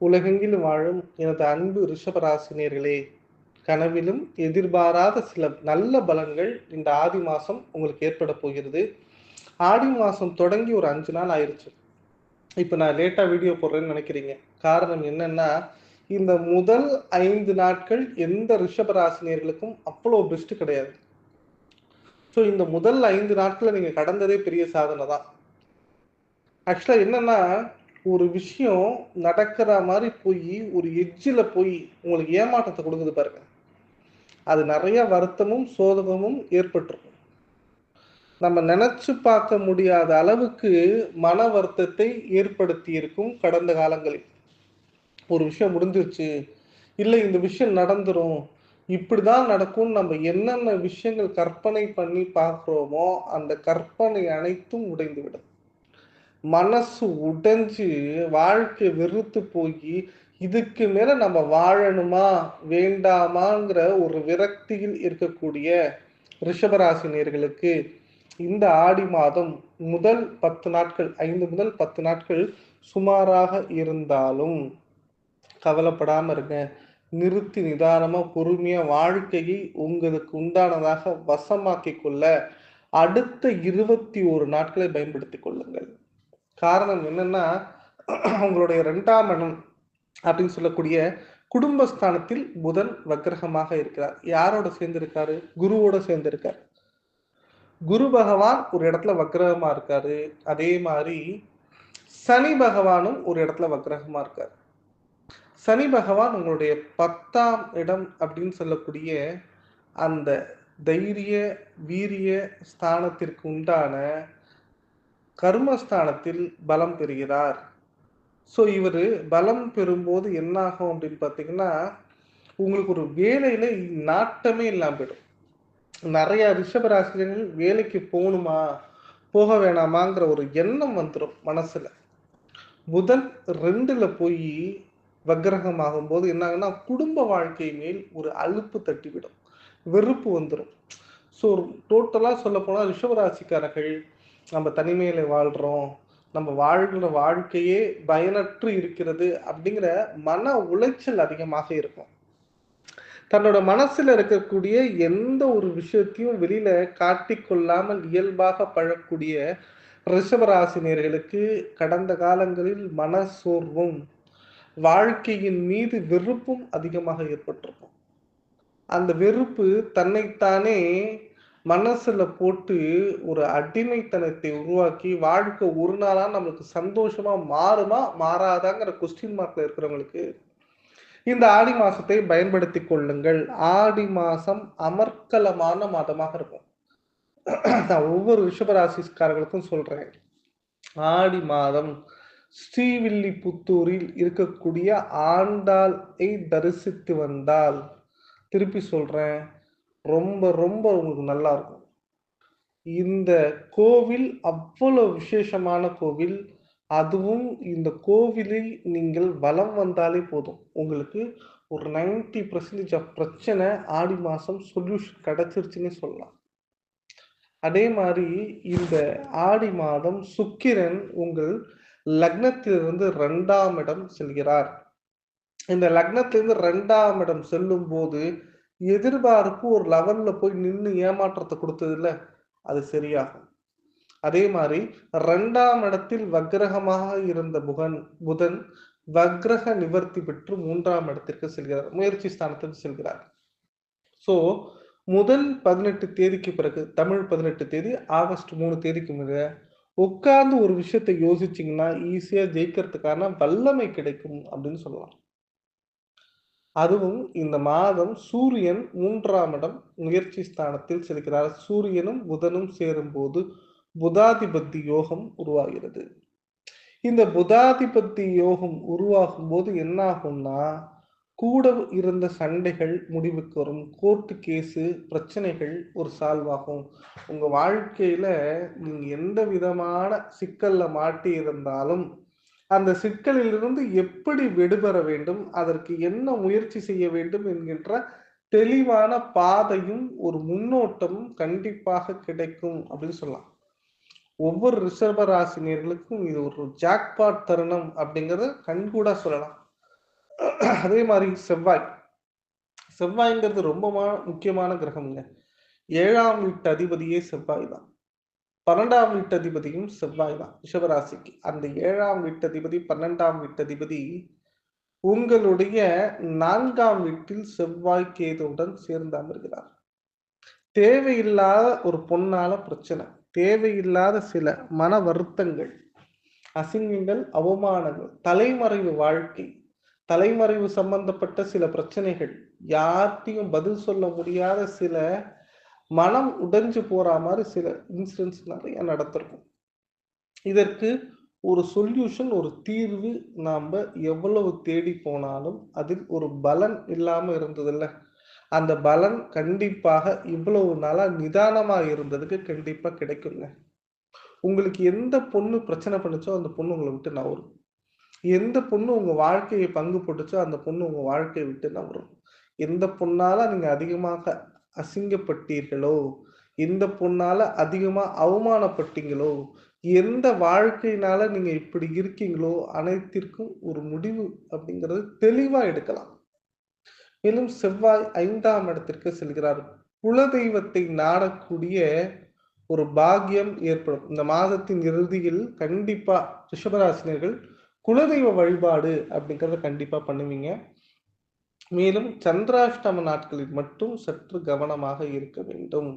உலகெங்கிலும் வாழும் எனது அன்பு ரிஷபராசினியர்களே கனவிலும் எதிர்பாராத சில நல்ல பலன்கள் இந்த ஆடி மாதம் உங்களுக்கு ஏற்பட போகிறது. ஆடி மாதம் தொடங்கி ஒரு அஞ்சு நாள் ஆயிடுச்சு இப்போ நான் லேட்டாக வீடியோ போடுறேன்னு நினைக்கிறீங்க. காரணம் என்னன்னா இந்த முதல் ஐந்து நாட்கள் எந்த ரிஷபராசினியர்களுக்கும் அவ்வளோ பெஸ்ட் கிடையாது. ஸோ இந்த முதல் ஐந்து நாட்களை நீங்கள் கடந்ததே பெரிய சாதனை தான் ஆக்சுவலாக என்னன்னா ஒரு விஷயம் நடக்கிற மாதிரி போய் ஒரு எஜ்ஜில் போய் உங்களுக்கு ஏமாற்றத்தை கொடுக்குது பாருங்க. அது நிறைய வருத்தமும் சோதகமும் ஏற்பட்டிருக்கும். நம்ம நினைச்சு பார்க்க முடியாத அளவுக்கு மன வருத்தத்தை ஏற்படுத்தி இருக்கும் கடந்த காலங்களில். ஒரு விஷயம் முடிஞ்சிருச்சு. இல்லை இந்த விஷயம் நடந்துரும். இப்படிதான் நடக்கும் நம்ம என்னென்ன விஷயங்கள் கற்பனை பண்ணி பார்க்குறோமோ அந்த கற்பனை அனைத்தும் உடைந்து விடும். மனசு உடைஞ்சு வாழ்க்கை வெறுத்து போய் இதுக்கு மேல நம்ம வாழணுமா வேண்டாமாங்கிற ஒரு விரக்தியில் இருக்கக்கூடிய ரிஷபராசினியர்களுக்கு இந்த ஆடி மாதம் முதல் பத்து நாட்கள் ஐந்து முதல் பத்து நாட்கள் சுமாராக இருந்தாலும் கவலைப்படாம இருங்க. நிறுத்தி நிதானமா பொறுமையா வாழ்க்கையை உங்களுக்கு உண்டானதாக வசமாக்கிக் கொள்ள அடுத்த இருபத்தி ஒரு நாட்களை பயன்படுத்திக் கொள்ளுங்கள். காரணம் என்னன்னா அவங்களுடைய இரண்டாம் இடம் அப்படின்னு சொல்லக்கூடிய குடும்பஸ்தானத்தில் புதன் வக்கிரகமாக இருக்கிறார். யாரோட சேர்ந்திருக்காரு? குருவோட சேர்ந்திருக்காரு. குரு பகவான் ஒரு இடத்துல வக்கிரகமா இருக்காரு. அதே மாதிரி சனி பகவானும் ஒரு இடத்துல வக்கிரகமா இருக்காரு. சனி பகவான் உங்களுடைய பத்தாம் இடம் அப்படின்னு சொல்லக்கூடிய அந்த தைரிய வீரிய ஸ்தானத்திற்கு உண்டான கர்மஸ்தானத்தில் பலம் பெறுகிறார். ஸோ இவர் பலம் பெறும்போது என்ன ஆகும் அப்படின்னு பார்த்தீங்கன்னா உங்களுக்கு ஒரு வேலையில நாட்டமே இல்லாமல் போயிடும். நிறைய ரிஷபராசிரியர்கள் வேலைக்கு போகணுமா போக வேணாமாங்கிற ஒரு எண்ணம் வந்துடும் மனசுல. புதன் ரெண்டுல போய் வக்கிரகம் ஆகும்போது என்ன குடும்ப வாழ்க்கை மேல் ஒரு அலுப்பு தட்டிவிடும். வெறுப்பு வந்துடும் ஸோ டோட்டலாக சொல்ல போனால் ரிஷபராசிக்காரர்கள் நம்ம தனிமையில வாழ்றோம் நம்ம வாழ்கிற வாழ்க்கையே பயனற்று இருக்கிறது அப்படிங்கிற மன உளைச்சல் அதிகமாக இருக்கும். தன்னோட மனசுல இருக்கக்கூடிய எந்த ஒரு விஷயத்தையும் வெளியில காட்டிக்கொள்ளாமல் இயல்பாக பழக்கூடிய ரிஷபராசினியர்களுக்கு கடந்த காலங்களில் மன சோர்வும் வாழ்க்கையின் மீது வெறுப்பும் அதிகமாக ஏற்பட்டிருக்கும். அந்த வெறுப்பு தன்னைத்தானே மனசுல போட்டு ஒரு அடிமைத்தனத்தை உருவாக்கி வாழ்க்கை ஒரு நாளா நம்மளுக்கு சந்தோஷமா மாறுமா மாறாதாங்கிற கொஸ்டின் மார்க்ல இருக்கிறவங்களுக்கு இந்த ஆடி மாசத்தை பயன்படுத்தி கொள்ளுங்கள். ஆடி மாசம் அமர்க்கலமான மாதமாக இருக்கும். நான் ஒவ்வொரு ரிஷபராசிக்காரர்களுக்கும் சொல்றேன். ஆடி மாதம் ஸ்ரீவில்லிபுத்தூரில் இருக்கக்கூடிய ஆண்டாளை தரிசித்து வந்தால் திருப்பி சொல்றேன். ரொம்ப ரொம்ப உங்களுக்கு நல்லா இருக்கும். இந்த கோவில் அவ்வளவு விசேஷமான கோவில். அதுவும் இந்த கோவிலில் நீங்கள் வலம் வந்தாலே போதும். உங்களுக்கு ஒரு நைன்டி பர்சன்டேஜ் ஆஃப் பிரச்சனை ஆடி மாதம் சொல்யூஷன் கிடைச்சிருச்சுன்னு சொல்லலாம். அதே மாதிரி இந்த ஆடி மாதம் சுக்கிரன் உங்கள் லக்னத்திலிருந்து ரெண்டாம் இடம் செல்கிறார். இந்த லக்னத்திலிருந்து ரெண்டாம் இடம் செல்லும் போது எதிர்பார்ப்பு ஒரு லெவல்ல போய் நின்று ஏமாற்றத்தை கொடுத்தது இல்ல அது சரியாகும். அதே மாதிரி ரெண்டாம் இடத்தில் வக்ரகமாக இருந்த புகன் புதன் வக்ரக நிவர்த்தி பெற்று மூன்றாம் இடத்திற்கு செல்கிறார். முயற்சி ஸ்தானத்திற்கு செல்கிறார். சோ முதல் பதினெட்டு தேதிக்கு பிறகு தமிழ் பதினெட்டு தேதி ஆகஸ்ட் மூணு தேதிக்கு மிக உட்கார்ந்து ஒரு விஷயத்தை யோசிச்சிங்கன்னா ஈஸியா ஜெயிக்கிறதுக்கான வல்லமை கிடைக்கும் அப்படின்னு சொல்லலாம். அதுவும் இந்த மாதம் சூரியன் மூன்றாம் இடம் முயற்சி ஸ்தானத்தில் செல்கிறார். சூரியனும் புதனும் சேரும்போது புதாதிபத்தி யோகம் உருவாகிறது. இந்த புதாதிபத்தி யோகம் உருவாகும் போது என்ன ஆகும்னா கூட இருந்த சண்டைகள் முடிவுக்கு வரும். கோர்ட்டு கேஸு பிரச்சனைகள் ஒரு சால்வ் ஆகும். உங்க வாழ்க்கையில நீங்க எந்த விதமான சிக்கல்ல மாட்டி இருந்தாலும் அந்த சிக்கலிலிருந்து எப்படி விடுபெற வேண்டும் அதற்கு என்ன முயற்சி செய்ய வேண்டும் என்கின்ற தெளிவான பாதையும் ஒரு முன்னோட்டமும் கண்டிப்பாக கிடைக்கும் அப்படின்னு சொல்லலாம். ஒவ்வொரு ரிசர்வ ராசினியர்களுக்கும் இது ஒரு ஜாக்பாட் தருணம் அப்படிங்கறத கண்கூடா சொல்லலாம். அதே மாதிரி செவ்வாய். செவ்வாய்ங்கிறது ரொம்ப முக்கியமான கிரகம்ங்க. ஏழாம் வீட்டு அதிபதியே செவ்வாய் தான். பன்னெண்டாம் வீட்டதிபதியும் செவ்வாய் தான் ரிஷபராசிக்கு. அந்த ஏழாம் வீட்டதிபதி பன்னெண்டாம் வீட்டதிபதி உங்களுடைய நான்காம் வீட்டில் செவ்வாய் கேதுவுடன் சேர்ந்து அமர்கிறார். தேவையில்லாத ஒரு பொன்னால பிரச்சனை தேவையில்லாத சில மன வருத்தங்கள் அசிங்கங்கள் அவமானங்கள் தலைமறைவு வாழ்க்கை தலைமறைவு சம்பந்தப்பட்ட சில பிரச்சனைகள் யார்த்தையும் பதில் சொல்ல முடியாத சில மனம் உடைஞ்சு போற மாதிரி சில இன்சிடென்ட்ஸ் நிறைய நடத்திருக்கும் இதற்கு ஒரு சொல்யூஷன் ஒரு தீர்வு நாம் எவ்வளவு தேடி போனாலும் அதில் ஒரு பலன் இல்லாமல் இருந்ததில்ல. அந்த பலன் கண்டிப்பாக இவ்வளவு நாளாக நிதானமாக இருந்ததுக்கு கண்டிப்பாக கிடைக்குங்க. உங்களுக்கு எந்த பொண்ணு பிரச்சனை பண்ணுச்சோ அந்த பொண்ணு உங்களை விட்டு நவரும் எந்த பொண்ணு உங்கள் வாழ்க்கையை பங்கு போட்டுச்சோ அந்த பொண்ணு உங்கள் வாழ்க்கையை விட்டு நவரும் எந்த பொண்ணால நீங்கள் அதிகமாக அசிங்கப்பட்டீர்களோ? இந்த பொண்ணால அதிகமா அவமானப்பட்டீங்களோ? எந்த வாழ்க்கையினால நீங்க இப்படி இருக்கீங்களோ? அனைத்திற்கும் ஒரு முடிவு அப்படிங்கிறது தெளிவா எடுக்கலாம். மேலும் செவ்வாய் ஐந்தாம் இடத்திற்கு செல்கிறார். குலதெய்வத்தை நாடக்கூடிய ஒரு பாக்கியம் ஏற்படும். இந்த மாதத்தின் இறுதியில் கண்டிப்பா ரிஷபராசினியர்கள் குலதெய்வ வழிபாடு அப்படிங்கிறத கண்டிப்பா பண்ணுவீங்க. மேலும் சந்திராஷ்டம நாட்களில் மட்டும் சற்று கவனமாக இருக்க வேண்டும்.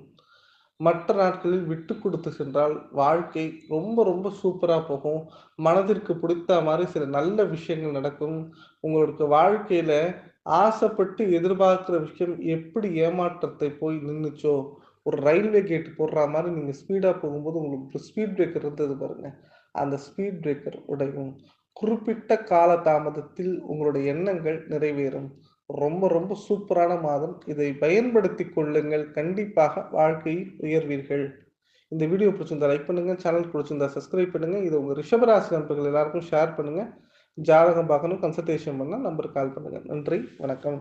மற்ற நாட்களில் விட்டு கொடுத்து சென்றால் வாழ்க்கை ரொம்ப ரொம்ப சூப்பராக போகும். மனதிற்கு பிடித்த மாதிரி சில நல்ல விஷயங்கள் நடக்கும். உங்களுக்கு வாழ்க்கையில ஆசைப்பட்டு எதிர்பார்க்கிற விஷயம் எப்படி ஏமாற்றத்தை போய் நின்றுச்சோ ஒரு ரயில்வே கேட் போடுற மாதிரி நீங்க ஸ்பீடா போகும்போது உங்களுக்கு ஸ்பீட் பிரேக்கர் இருந்தது பாருங்க. அந்த ஸ்பீட் பிரேக்கர் உடையும். குறிப்பிட்ட கால தாமதத்தில் உங்களுடைய எண்ணங்கள் நிறைவேறும். ரொம்ப ரொம்ப சூப்பரான மாதம். இதை பயன்படுத்தி கொள்ளுங்கள். கண்டிப்பாக வாழ்க்கையில் உயர்வீர்கள். இந்த வீடியோ பிடிச்சிருந்தா லைக் பண்ணுங்க. சேனல் பிடிச்சிருந்தா சப்ஸ்கிரைப் பண்ணுங்க. இது உங்க ரிஷபராசி நண்பர்கள் எல்லாருக்கும் ஷேர் பண்ணுங்க. ஜாதகம் பார்க்கணும் கன்சல்டேஷன் பண்ணால் நம்பருக்கு கால் பண்ணுங்க. நன்றி வணக்கம்.